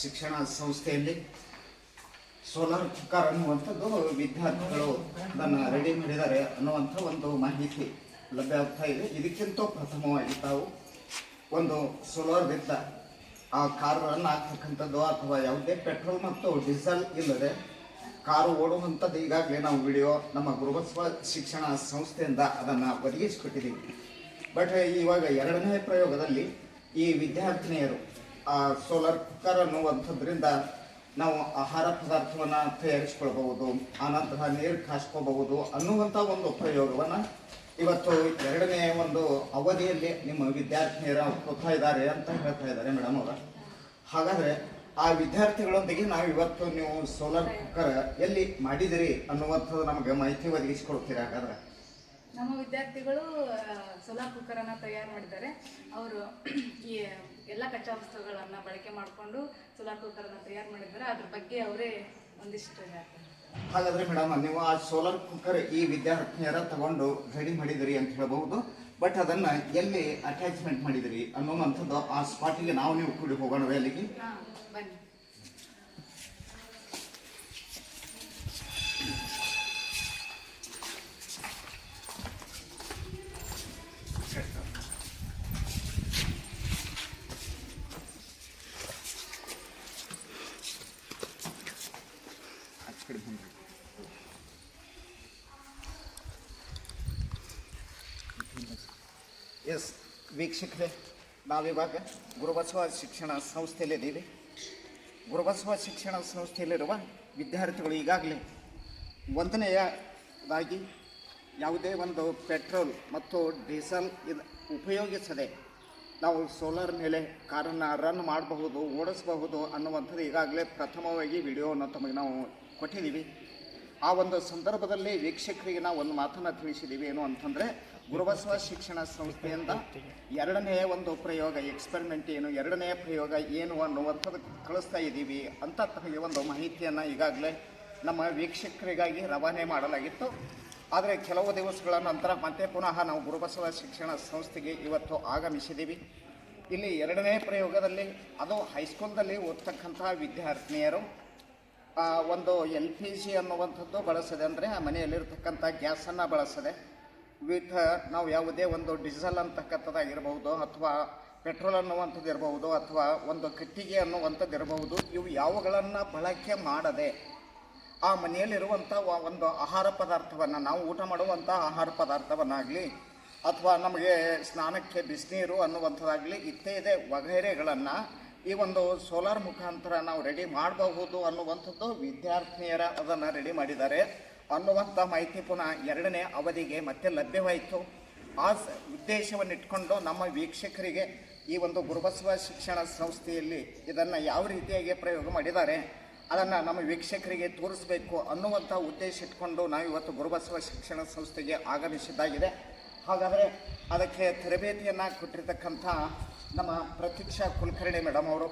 ಶಿಕ್ಷಣ ಸಂಸ್ಥೆಯಲ್ಲಿ solar cooker ಅನ್ನುವಂಥದ್ದು ವಿದ್ಯಾರ್ಥಿಗಳು ಅದನ್ನು ರೆಡಿ ಮಾಡಿದ್ದಾರೆ ಅನ್ನುವಂಥ ಒಂದು ಮಾಹಿತಿ ಲಭ್ಯ ಆಗ್ತಾ ಇದೆ. ಇದಕ್ಕಿಂತ ಪ್ರಥಮವಾಗಿ ತಾವು ಒಂದು ಸೋಲಾರ್ದಿಂದ ಆ ಕಾರುಗಳನ್ನು ಹಾಕ್ತಕ್ಕಂಥದ್ದು ಅಥವಾ ಯಾವುದೇ ಪೆಟ್ರೋಲ್ ಮತ್ತು ಡೀಸೆಲ್ ಇಲ್ಲದೆ ಕಾರು ಓಡುವಂಥದ್ದು ಈಗಾಗಲೇ ನಾವು ವಿಡಿಯೋ ನಮ್ಮ ಗುರುಬಸವ ಶಿಕ್ಷಣ ಸಂಸ್ಥೆಯಿಂದ ಅದನ್ನು ಒದಗಿಸಿಕೊಟ್ಟಿದ್ದೀವಿ. ಬಟ್ ಇವಾಗ ಎರಡನೇ ಪ್ರಯೋಗದಲ್ಲಿ ಈ ವಿದ್ಯಾರ್ಥಿನಿಯರು ಸೋಲಾರ್ ಕುಕ್ಕರ್ ಅನ್ನುವಂಥದ್ರಿಂದ ನಾವು ಆಹಾರ ಪದಾರ್ಥವನ್ನು ತಯಾರಿಸ್ಕೊಳ್ಬಹುದು ಆನಂತರ ನೀರು ಕಾಸ್ಕೋಬಹುದು ಅನ್ನುವಂಥ ಒಂದು ಪ್ರಯೋಗವನ್ನು ಇವತ್ತು ಎರಡನೇ ಒಂದು ಅವಧಿಯಲ್ಲಿ ನಿಮ್ಮ ವಿದ್ಯಾರ್ಥಿನಿಯರ ಕೊಡ್ತಾ ಇದ್ದಾರೆ ಅಂತ ಹೇಳ್ತಾ ಇದ್ದಾರೆ ಮೇಡಮ್ ಅವರ. ಹಾಗಾದ್ರೆ ಆ ವಿದ್ಯಾರ್ಥಿಗಳೊಂದಿಗೆ ನಾವು ಇವತ್ತು ನೀವು ಸೋಲಾರ್ ಕುಕ್ಕರ್ ಎಲ್ಲಿ ಮಾಡಿದಿರಿ ಅನ್ನುವಂಥದ್ದು ನಮಗೆ ಮಾಹಿತಿ ಒದಗಿಸಿಕೊಡ್ತೀರಾ ಹಾಗಾದ್ರೆ? ನಮ್ಮ ವಿದ್ಯಾರ್ಥಿಗಳು ಸೋಲಾರ್ ಕುಕ್ಕರನ್ನು ತಯಾರು ಮಾಡಿದ್ದಾರೆ. ಅವರು ಈ ಎಲ್ಲ ಕಚ್ಚಾ ವಸ್ತುಗಳನ್ನು ಬಳಕೆ ಮಾಡಿಕೊಂಡು ಸೋಲಾರ್ ಕುಕ್ಕರನ್ನು ತಯಾರು ಮಾಡಿದ್ದಾರೆ. ಅದ್ರ ಬಗ್ಗೆ ಅವರೇ ಒಂದಿಷ್ಟು ಹೇಳ್ತಾರೆ. ಹಾಗಾದ್ರೆ ಮೇಡಮ್ ನೀವು ಆ ಸೋಲಾರ್ ಕುಕ್ಕರ್ ಈ ವಿದ್ಯಾರ್ಥಿನಿಯರ ತಗೊಂಡು ರೆಡಿ ಮಾಡಿದಿರಿ ಅಂತ ಹೇಳಬಹುದು. ಬಟ್ ಅದನ್ನ ಎಲ್ಲಿ ಅಟ್ಯಾಚ್ಮೆಂಟ್ ಮಾಡಿದಿರಿ ಅನ್ನುವಂಥದ್ದು ಆ ಸ್ಪಾಟಿಗೆ ನಾವು ನೀವು ಕೂಡಿ ಹೋಗೋಣವೇ ಅಲ್ಲಿಗೆ? ಬನ್ನಿ ಎಸ್ ವೀಕ್ಷಕರೇ ನಾವಿವಾಗ ಗುರುಬಸವ ಶಿಕ್ಷಣ ಸಂಸ್ಥೆಯಲ್ಲಿದ್ದೀವಿ ಗುರುಬಸವ ಶಿಕ್ಷಣ ಸಂಸ್ಥೆಯಲ್ಲಿರುವ ವಿದ್ಯಾರ್ಥಿಗಳು ಈಗಾಗಲೇ ಒಂದನೆಯದಾಗಿ ಯಾವುದೇ ಒಂದು ಪೆಟ್ರೋಲ್ ಮತ್ತು ಡೀಸೆಲ್ ಇದು ಉಪಯೋಗಿಸದೆ ನಾವು ಸೋಲಾರ್ ಮೇಲೆ ಕಾರನ್ನು ರನ್ ಮಾಡಬಹುದು, ಓಡಿಸಬಹುದು ಅನ್ನುವಂಥದ್ದು ಈಗಾಗಲೇ ಪ್ರಥಮವಾಗಿ ವಿಡಿಯೋವನ್ನು ತಮಗೆ ನಾವು ಕೊಟ್ಟಿದ್ದೀವಿ. ಆ ಒಂದು ಸಂದರ್ಭದಲ್ಲಿ ವೀಕ್ಷಕರಿಗೆ ನಾವು ಒಂದು ಮಾತನ್ನು ತಿಳಿಸಿದ್ದೀವಿ ಏನು ಅಂತಂದರೆ ಗುರುಬಸವ ಶಿಕ್ಷಣ ಸಂಸ್ಥೆಯಿಂದ ಎರಡನೇ ಒಂದು ಪ್ರಯೋಗ ಎಕ್ಸ್ಪೆರಿಮೆಂಟ್ ಏನು, ಎರಡನೇ ಪ್ರಯೋಗ ಏನು ಅನ್ನುವಂಥದ್ದು ಕಳಿಸ್ತಾ ಇದ್ದೀವಿ ಅಂತ ಒಂದು ಮಾಹಿತಿಯನ್ನು ಈಗಾಗಲೇ ನಮ್ಮ ವೀಕ್ಷಕರಿಗಾಗಿ ರವಾನೆ ಮಾಡಲಾಗಿತ್ತು. ಆದರೆ ಕೆಲವು ದಿವಸಗಳ ನಂತರ ಮತ್ತೆ ಪುನಃ ನಾವು ಗುರುಬಸವ ಶಿಕ್ಷಣ ಸಂಸ್ಥೆಗೆ ಇವತ್ತು ಆಗಮಿಸಿದ್ದೀವಿ. ಇಲ್ಲಿ ಎರಡನೇ ಪ್ರಯೋಗದಲ್ಲಿ, ಅದು ಹೈಸ್ಕೂಲ್ದಲ್ಲಿ ಓದ್ತಕ್ಕಂತಹ ವಿದ್ಯಾರ್ಥಿನಿಯರು ಒಂದು ಎಲ್ ಪಿ ಜಿ ಅನ್ನುವಂಥದ್ದು ಬಳಸದೆ ಅಂದರೆ ಆ ಮನೆಯಲ್ಲಿರ್ತಕ್ಕಂಥ ಗ್ಯಾಸನ್ನು ಬಳಸದೆ ವಿತ್, ನಾವು ಯಾವುದೇ ಒಂದು ಡೀಸೆಲ್ ಅಂತಕ್ಕಂಥದ್ದಾಗಿರ್ಬೋದು ಅಥವಾ ಪೆಟ್ರೋಲ್ ಅನ್ನುವಂಥದ್ದು ಇರಬಹುದು ಅಥವಾ ಒಂದು ಕಟ್ಟಿಗೆ ಅನ್ನುವಂಥದ್ದು ಇರಬಹುದು, ಇವು ಯಾವುಗಳನ್ನು ಬಳಕೆ ಮಾಡದೆ ಆ ಮನೆಯಲ್ಲಿರುವಂಥ ಒಂದು ಆಹಾರ ಪದಾರ್ಥವನ್ನು, ನಾವು ಊಟ ಮಾಡುವಂಥ ಆಹಾರ ಪದಾರ್ಥವನ್ನಾಗಲಿ ಅಥವಾ ನಮಗೆ ಸ್ನಾನಕ್ಕೆ ಬಿಸಿನೀರು ಅನ್ನುವಂಥದ್ದಾಗಲಿ ಇತ್ಯಾದಿ ವಗೈರೆಗಳನ್ನು ಈ ಒಂದು ಸೋಲಾರ್ ಮುಖಾಂತರ ನಾವು ರೆಡಿ ಮಾಡಬಹುದು ಅನ್ನುವಂಥದ್ದು ವಿದ್ಯಾರ್ಥಿನಿಯರ ಅದನ್ನು ರೆಡಿ ಮಾಡಿದ್ದಾರೆ. ಅನ್ನುವಂಥ ಮಾಹಿತಿ ಪುನಃ ಎರಡನೇ ಅವಧಿಗೆ ಮತ್ತೆ ಲಭ್ಯವಾಯಿತು. ಆ ಉದ್ದೇಶವನ್ನು ಇಟ್ಕೊಂಡು ನಮ್ಮ ವೀಕ್ಷಕರಿಗೆ ಈ ಒಂದು ಗುರುಬಸವ ಶಿಕ್ಷಣ ಸಂಸ್ಥೆಯಲ್ಲಿ ಇದನ್ನು ಯಾವ ರೀತಿಯಾಗಿ ಪ್ರಯೋಗ ಮಾಡಿದ್ದಾರೆ, ಅದನ್ನು ನಮ್ಮ ವೀಕ್ಷಕರಿಗೆ ತೋರಿಸಬೇಕು ಅನ್ನುವಂಥ ಉದ್ದೇಶ ಇಟ್ಕೊಂಡು ನಾವು ಇವತ್ತು ಗುರುಬಸವ ಶಿಕ್ಷಣ ಸಂಸ್ಥೆಗೆ ಆಗಮಿಸಿದ್ದಾಗಿದೆ. ಹಾಗಾದರೆ ಅದಕ್ಕೆ ತರಬೇತಿಯನ್ನು ಕೊಟ್ಟಿರ್ತಕ್ಕಂಥ ನಮ್ಮ ಪ್ರತೀಕ್ಷಾ ಕುಲಕರ್ಣಿ ಮೇಡಮ್ ಅವರು,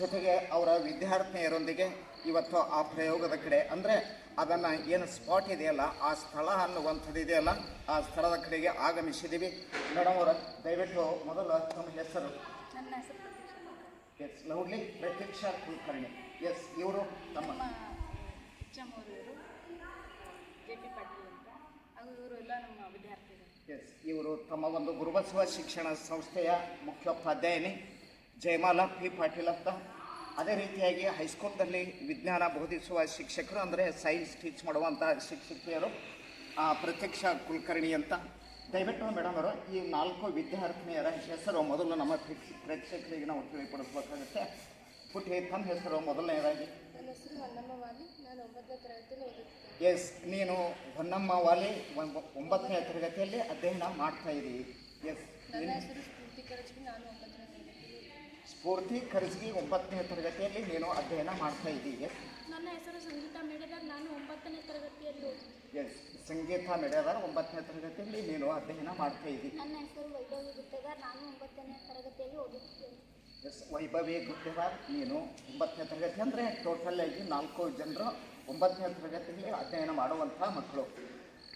ಜೊತೆಗೆ ಅವರ ವಿದ್ಯಾರ್ಥಿನಿಯರೊಂದಿಗೆ ಇವತ್ತು ಆ ಪ್ರಯೋಗದ ಕಡೆ. ಅಂದರೆ ಅದನ್ನು ಏನು ಸ್ಪಾಟ್ ಇದೆಯಲ್ಲ ಆ ಸ್ಥಳ ಅನ್ನುವಂಥದ್ದು ಇದೆಯಲ್ಲ ಆ ಸ್ಥಳದ ಕಡೆಗೆ ಆಗಮಿಸಿದ್ದೀವಿ. ಮೇಡಮ್ ಅವರ ದಯವಿಟ್ಟು ಮೊದಲು ತಮ್ಮ ಹೆಸರು. Yes loudly Pratiksha Kulkarni. Yes ಇವರು ತಮ್ಮ. ಎಸ್ ಇವರು ತಮ್ಮ ಒಂದು ಗುರುಬಸವ ಶಿಕ್ಷಣ ಸಂಸ್ಥೆಯ ಮುಖ್ಯೋಪಾಧ್ಯಾಯಿನಿ. ಜಯಮಾಲಾ ಪಿ ಪಾಟೀಲ್ ಅಂತ. ಅದೇ ರೀತಿಯಾಗಿ ಹೈಸ್ಕೂಲ್ದಲ್ಲಿ ವಿಜ್ಞಾನ ಬೋಧಿಸುವ ಶಿಕ್ಷಕರು ಅಂದರೆ ಸೈನ್ಸ್ ಟೀಚ್ ಮಾಡುವಂಥ ಶಿಕ್ಷಕಿಯರು ಆ, ಪ್ರತ್ಯಕ್ಷ ಕುಲಕರ್ಣಿ ಅಂತ. ದಯವಿಟ್ಟು ಮೇಡಮ್ ಅವರು ಈ ನಾಲ್ಕು ವಿದ್ಯಾರ್ಥಿನಿಯರ ಹೆಸರು ಮೊದಲು ನಮ್ಮ ಪ್ರೇಕ್ಷ- ಪ್ರೇಕ್ಷಕರಿಗೆ ನಾವು ತಿಳಿಪಡಿಸ್ಬೇಕಾಗುತ್ತೆ. ಪುಟ್ಟಿ ತಮ್ಮ ಹೆಸರು ಮೊದಲನೇದಾಗಿ. ನಾನು ಎಸ್ ನೀನು ಹೊನ್ನಮ್ಮ ವಾಲಿ ಒಂಬತ್ತನೇ ತರಗತಿಯಲ್ಲಿ ಅಧ್ಯಯನ ಮಾಡ್ತಾ ಇದ್ದೀವಿ ಎಸ್ ನನ್ನ ಹೆಸರು ಸ್ಫೂರ್ತಿ ಕರಜ್ಗಿ ನಾನು ಒಂಬತ್ತನೇ ತರಗತಿಯಲ್ಲಿ ಸ್ಫೂರ್ತಿ ಕರ್ಜಿಗಿ ಒಂಬತ್ತನೇ ತರಗತಿಯಲ್ಲಿ ನೀನು ಅಧ್ಯಯನ ಮಾಡ್ತಾ ಇದ್ದೀವಿ ನನ್ನ ಹೆಸರು ಸಂಗೀತ ಮೇಡದಾರ್ ನಾನು ಒಂಬತ್ತನೇ ತರಗತಿಯಲ್ಲಿ. ಎಸ್ ಸಂಗೀತ ಮೇಡದಾರ್ ಒಂಬತ್ತನೇ ತರಗತಿಯಲ್ಲಿ ನೀನು ಅಧ್ಯಯನ ಮಾಡ್ತಾ ಇದ್ದೀನಿ ನನ್ನ ಹೆಸರು ವೈಭವಿ ಗುತ್ತೇದಾರ್ ನಾನು ಒಂಬತ್ತನೇ ತರಗತಿಯಲ್ಲಿ ಓದುತ್ತಿದ್ದೇನೆ. ಎಸ್ ವೈಭವಿ ಗುತ್ತೇದಾರ್ ನೀನು ಒಂಬತ್ತನೇ ತರಗತಿ ಅಂದರೆ ಟೋಟಲ್ ಆಗಿ ನಾಲ್ಕು ಜನರು ಒಂಬತ್ತನೇ ತರಗತಿಯಲ್ಲಿ ಅಧ್ಯಯನ ಮಾಡುವಂಥ ಮಕ್ಕಳು.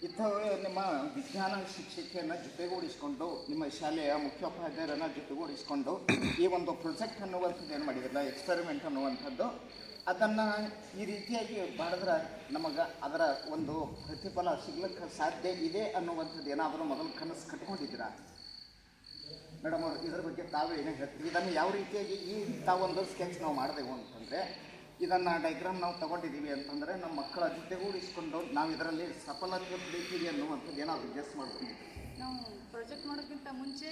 ಇಂಥವು ನಿಮ್ಮ ವಿಜ್ಞಾನ ಶಿಕ್ಷಕಿಯನ್ನು ಜೊತೆಗೂಡಿಸಿಕೊಂಡು, ನಿಮ್ಮ ಶಾಲೆಯ ಮುಖ್ಯೋಪಾಧ್ಯಾಯರನ್ನು ಜೊತೆಗೂಡಿಸಿಕೊಂಡು ಈ ಒಂದು ಪ್ರೊಜೆಕ್ಟ್ ಅನ್ನುವಂಥದ್ದು ಏನು ಮಾಡಿದಿರಲ್ಲ ಎಕ್ಸ್ಪೆರಿಮೆಂಟ್ ಅನ್ನುವಂಥದ್ದು, ಅದನ್ನು ಈ ರೀತಿಯಾಗಿ ಮಾಡಿದ್ರೆ ನಮಗೆ ಅದರ ಒಂದು ಪ್ರತಿಫಲ ಸಿಗ್ಲಿಕ್ಕೆ ಸಾಧ್ಯ ಇದೆ ಅನ್ನುವಂಥದ್ದು ಏನಾದರೂ ಮೊದಲು ಕನಸು ಕಟ್ಕೊಂಡಿದ್ದೀರಾ? ಮೇಡಮ್ ಅವರು, ಇದ್ರ ಬಗ್ಗೆ ತಾವು ಏನೇ ಹೇಳ್ತೀವಿ ಇದನ್ನು ಯಾವ ರೀತಿಯಾಗಿ ಈ ತಾವೊಂದು ಸ್ಕೆಚ್ ನಾವು ಮಾಡಿದೆವು ಅಂತಂದರೆ ಇದನ್ನು ಡೈಗ್ರಾಮ್ ನಾವು ತಗೊಂಡಿದ್ದೀವಿ ಅಂತಂದ್ರೆ ನಮ್ಮ ಮಕ್ಕಳ ಜೊತೆಗೂಡಿಸ್ಕೊಂಡು ನಾವು ಇದರಲ್ಲಿ ಸಫಲತೆ ಪಡಿತೀವಿ ಅನ್ನುವಂಥದ್ದು ಏನಾದರೂ ಗೆಸ್ ಮಾಡ್ತೀವಿ ನಾವು ಪ್ರಾಜೆಕ್ಟ್ ಮಾಡೋಕ್ಕಿಂತ ಮುಂಚೆ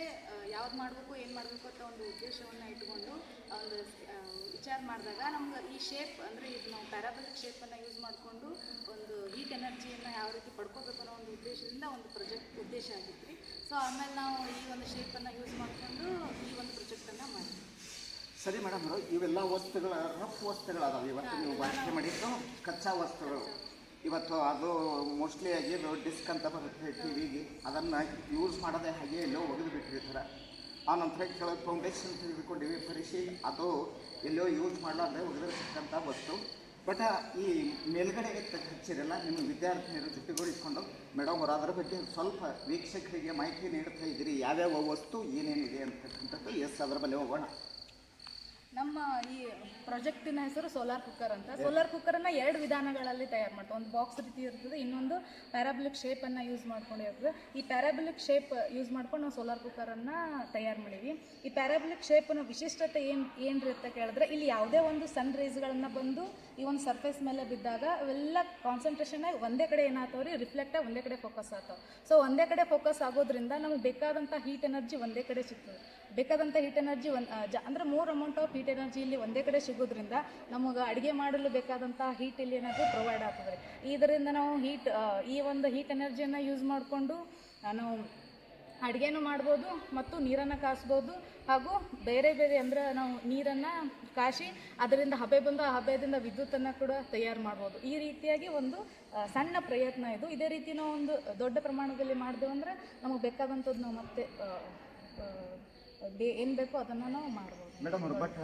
ಯಾವ್ದು ಮಾಡಬೇಕು, ಏನು ಮಾಡಬೇಕು ಅಂತ ಒಂದು ಉದ್ದೇಶವನ್ನು ಇಟ್ಕೊಂಡು ಒಂದು ವಿಚಾರ ಮಾಡಿದಾಗ ನಮ್ಗೆ ಈ ಶೇಪ್ ಅಂದರೆ ಇದು ನಾವು ಪ್ಯಾರಾಬಲಿಕ್ ಶೇಪನ್ನು ಯೂಸ್ ಮಾಡಿಕೊಂಡು ಒಂದು ಹೀಟ್ ಎನರ್ಜಿಯನ್ನು ಯಾವ ರೀತಿ ಪಡ್ಕೋಬೇಕು ಅನ್ನೋ ಒಂದು ಉದ್ದೇಶದಿಂದ ಒಂದು ಪ್ರಾಜೆಕ್ಟ್ ಉದ್ದೇಶ ಆಗಿತ್ತು ರೀ ಸೊ ಆಮೇಲೆ ನಾವು ಈ ಒಂದು ಶೇಪನ್ನು ಯೂಸ್ ಮಾಡಿಕೊಂಡು ಈ ಒಂದು ಪ್ರಾಜೆಕ್ಟನ್ನು ಮಾಡಿದ್ವಿ ಸರಿ ಮೇಡಮ್ ಇವೆಲ್ಲ ವಸ್ತುಗಳ ರಫ್ ವಸ್ತುಗಳದಾವೆ. ಇವತ್ತು ನೀವು ಬಳಕೆ ಮಾಡಿದ್ದು ಕಚ್ಚಾ ವಸ್ತುಗಳು. ಇವತ್ತು ಅದು ಮೋಸ್ಟ್ಲಿ ಆಗಿ ಡಿಸ್ಕ್ ಅಂತ ಬರುತ್ತೆ ಟಿ ವಿಗೆ ಅದನ್ನು ಯೂಸ್ ಮಾಡೋದೇ ಹಾಗೆ ಎಲ್ಲೋ ಒಗೆದು ಬಿಟ್ಟಿರ್ತಾರೆ. ಆ ನಂತರ ಕೆಳಗೆ ಫೌಂಡೇಶನ್ ತೆಗೆದುಕೊಂಡಿವಿ. ಪರಿಶಿ ಅದು ಎಲ್ಲೋ ಯೂಸ್ ಮಾಡಲಾರ್ದೆ ಒಗೆದಿರ್ತಕ್ಕಂಥ ವಸ್ತು. ಬಟ್, ಈ ಮೇಲ್ಗಡೆ ಹಚ್ಚಿರಲ್ಲ, ನಿಮ್ಮ ವಿದ್ಯಾರ್ಥಿನಿಯರು ಜೊತೆಗೂಡಿಸ್ಕೊಂಡು ಮೇಡಮ್ ಅವರು ಅದರ ಬಗ್ಗೆ ಸ್ವಲ್ಪ ವೀಕ್ಷಕರಿಗೆ ಮಾಹಿತಿ ನೀಡ್ತಾ ಇದ್ದೀರಿ. ಯಾವ್ಯಾವ ವಸ್ತು ಏನೇನಿದೆ ಅಂತಕ್ಕಂಥದ್ದು ಎಸ್ ಅದರ ಮೇಲೆ ಹೋಗೋಣ. ನಮ್ಮ ಈ ಪ್ರಾಜೆಕ್ಟಿನ ಹೆಸರು ಸೋಲಾರ್ ಕುಕ್ಕರ್ ಅಂತ. ಸೋಲಾರ್ ಕುಕ್ಕರನ್ನು ಎರಡು ವಿಧಾನಗಳಲ್ಲಿ ತಯಾರು ಮಾಡ್ತೀವಿ. ಒಂದು ಬಾಕ್ಸ್ ರೀತಿ ಇರ್ತದೆ, ಇನ್ನೊಂದು ಪ್ಯಾರಾಬ್ಲಿಕ್ ಶೇಪನ್ನು ಯೂಸ್ ಮಾಡ್ಕೊಂಡು ಇರ್ತದೆ. ಈ ಪ್ಯಾರಾಬ್ಲಿಕ್ ಶೇಪ್ ಯೂಸ್ ಮಾಡ್ಕೊಂಡು ನಾವು ಸೋಲಾರ್ ಕುಕ್ಕರನ್ನು ತಯಾರು ಮಾಡೀವಿ. ಈ ಪ್ಯಾರಾಬ್ಲಿಕ್ ಶೇಪ್ನ ವಿಶಿಷ್ಟತೆ ಏನು ಏನು ಅಂತ ಕೇಳಿದ್ರೆ, ಇಲ್ಲಿ ಯಾವುದೇ ಒಂದು ಸನ್ ರೈಸ್ಗಳನ್ನು ಬಂದು ಈ ಒಂದು ಸರ್ಫೇಸ್ ಮೇಲೆ ಬಿದ್ದಾಗ ಅವೆಲ್ಲ ಕಾನ್ಸಂಟ್ರೇಷನ್ ಒಂದೇ ಕಡೆ ಏನಾಗ್ತಾವ್ರಿ ರಿಫ್ಲೆಕ್ಟ್ ಒಂದೇ ಕಡೆ ಫೋಕಸ್ ಆಗ್ತಾವೆ. ಸೊ ಒಂದೇ ಕಡೆ ಫೋಕಸ್ ಆಗೋದ್ರಿಂದ ನಮಗೆ ಬೇಕಾದಂಥ ಹೀಟ್ ಎನರ್ಜಿ ಒಂದೇ ಕಡೆ ಸಿಗ್ತದೆ. ಬೇಕಾದಂಥ ಹೀಟ್ ಎನರ್ಜಿ ಒಂದು ಜ, ಅಂದರೆ ಮೂರು ಅಮೌಂಟ್ ಆಫ್ ಹೀಟ್ ಎನರ್ಜಿ ಇಲ್ಲಿ ಒಂದೇ ಕಡೆ ಸಿಗೋದ್ರಿಂದ ನಮಗೆ ಅಡುಗೆ ಮಾಡಲು ಬೇಕಾದಂಥ ಹೀಟ್ ಇಲ್ಲಿ ಏನಾದರೂ ಪ್ರೊವೈಡ್ ಆಗ್ತದೆ. ಇದರಿಂದ ನಾವು ಹೀಟ್ ಈ ಒಂದು ಹೀಟ್ ಎನರ್ಜಿಯನ್ನು ಯೂಸ್ ಮಾಡಿಕೊಂಡು ನಾವು ಅಡುಗೆನೂ ಮಾಡ್ಬೋದು ಮತ್ತು ನೀರನ್ನು ಕಾಸ್ಬೋದು ಹಾಗೂ ಬೇರೆ ಬೇರೆ ಅಂದರೆ ನಾವು ನೀರನ್ನು ಕಾಶಿ ಅದರಿಂದ ಹಬೆ ಬಂದು ಆ ಹಬೆಯಿಂದ ವಿದ್ಯುತ್ತನ್ನು ಕೂಡ ತಯಾರು ಮಾಡ್ಬೋದು. ಈ ರೀತಿಯಾಗಿ ಒಂದು ಸಣ್ಣ ಪ್ರಯತ್ನ ಇದು. ಇದೇ ರೀತಿ ನಾವು ಒಂದು ದೊಡ್ಡ ಪ್ರಮಾಣದಲ್ಲಿ ಮಾಡಿದೆವು ಅಂದರೆ ನಮಗೆ ಬೇಕಾದಂಥದ್ದು ನಾವು ಮತ್ತೆ ಏನು ಬೇಕೋ ಅದನ್ನು ನಾವು ಮಾಡ್ಬೋದು. ಮೇಡಮ್ ಅವ್ರು ಬಟ್